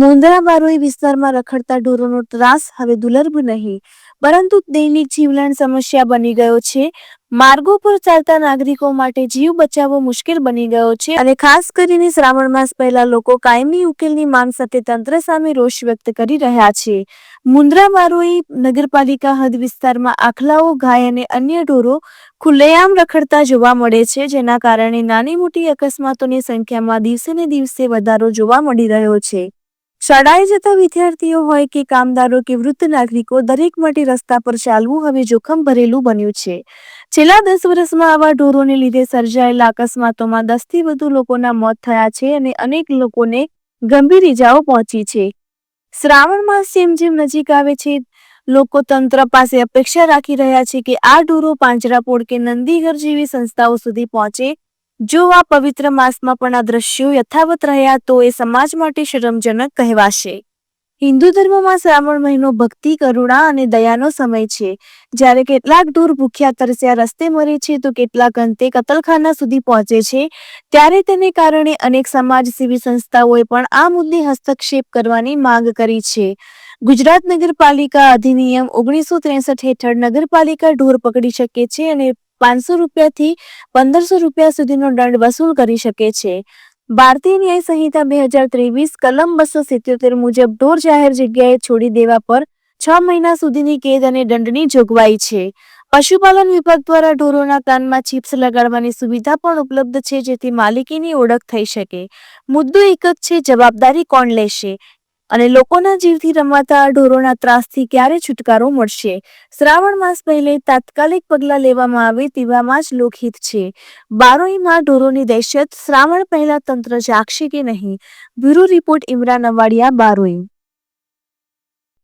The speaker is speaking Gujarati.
મુંદ્રા બારોઈ વિસ્તારમાં રખડતા ઢોરોનો ત્રાસ હવે દુર્લભ નહીં, પરંતુ દૈનિક જીવલેણ સમસ્યા બની ગયો છે. માર્ગો પર ચાલતા નાગરિકો માટે જીવ બચાવવો મુશ્કેલ બની ગયો છે અને ખાસ કરીને શ્રાવણ માસ પહેલા લોકો કાયમી ઉકેલની માંગ સાથે તંત્ર સામે રોષ વ્યક્ત કરી રહ્યા છે. મુંદ્રા બારોઈ નગરપાલિકા હદ વિસ્તારમાં આખલાઓ, ગાય અને અન્ય ઢોરો ખુલ્લેઆમ રખડતા જોવા મળે છે, જેના કારણે નાની મોટી અકસ્માતોની સંખ્યામાં દિવસે ને દિવસે વધારો જોવા મળી રહ્યો છે. શાળાએ જતા વિદ્યાર્થીઓ હોય કે કામદારો કે વૃદ્ધ નાગરિકો દરેક માટે રસ્તા પર ચાલવું હવે જોખમ ભરેલું બન્યું છે. છેલ્લા દસ વર્ષમાં આવા ઢોરોને લીધે સર્જાયેલા અકસ્માતોમાં દસથી વધુ લોકોના મોત થયા છે અને અનેક લોકોને ગંભીર ઇજાઓ પહોંચી છે. શ્રાવણ માસ જેમ જેમ નજીક આવે છે લોકો તંત્ર પાસે અપેક્ષા રાખી રહ્યા છે કે આ ઢોરો પાંજરાપોળ કે નંદીઘર જેવી સંસ્થાઓ સુધી પહોંચે જો આ પવિત્ર માસમાં પણ આ દ્રશ્યો યથાવત રહ્યા, તો એ સમાજ માટે શરમજનક કહેવાશે. હિન્દુ ધર્મમાં શ્રાવણ મહિનો ભક્તિ, કરુણા અને દયાનો સમય છે. જ્યારે કેટલાક દૂર ભૂખ્યા તરસ્યા રસ્તે મરે છે, તો કેટલાક અંતે કતલખાના સુધી પહોંચે છે. ત્યારે તેને કારણે અનેક સમાજસેવી સંસ્થાઓએ પણ આ મુદ્દે હસ્તક્ષેપ કરવાની માંગ કરી છે. ગુજરાત નગરપાલિકા અધિનિયમ ઓગણીસો ત્રેસઠ હેઠળ નગરપાલિકા ઢોર પકડી શકે છે અને પાંચસો રૂપિયાથી પંદરસો રૂપિયા સુધીનો દંડ વસૂલ કરી શકે છે. ભારતીય ન્યાય સંહિતા બે હજાર ત્રેવીસ કલમ બસો સિત્યોતેર મુજબ ઢોર જાહેર જગ્યાએ છોડી દેવા પર છ મહિના સુધીની કેદ અને દંડની જોગવાઈ છે. પશુપાલન વિભાગ દ્વારા ઢોરોના કાનમાં ચિપ્સ લગાડવાની સુવિધા પણ ઉપલબ્ધ છે જેથી માલિકીની ઓળખ થઈ શકે. મુદ્દો એક જ છે, જવાબદારી કોણ લેશે? અને લોકોના જીવથી રમાતા ઢોરોના ત્રાસથી ક્યારે છુટકારો મળશે? શ્રાવણ માસ પહેલે તાત્કાલિક પગલાં લેવામાં આવે તેવામાં જ લોકહિત છે. બારોઈમાં ઢોરોની દહેશત, શ્રાવણ પહેલા તંત્ર જાગશે કે નહીં? Bureau report Imran Avadiya, Baroi.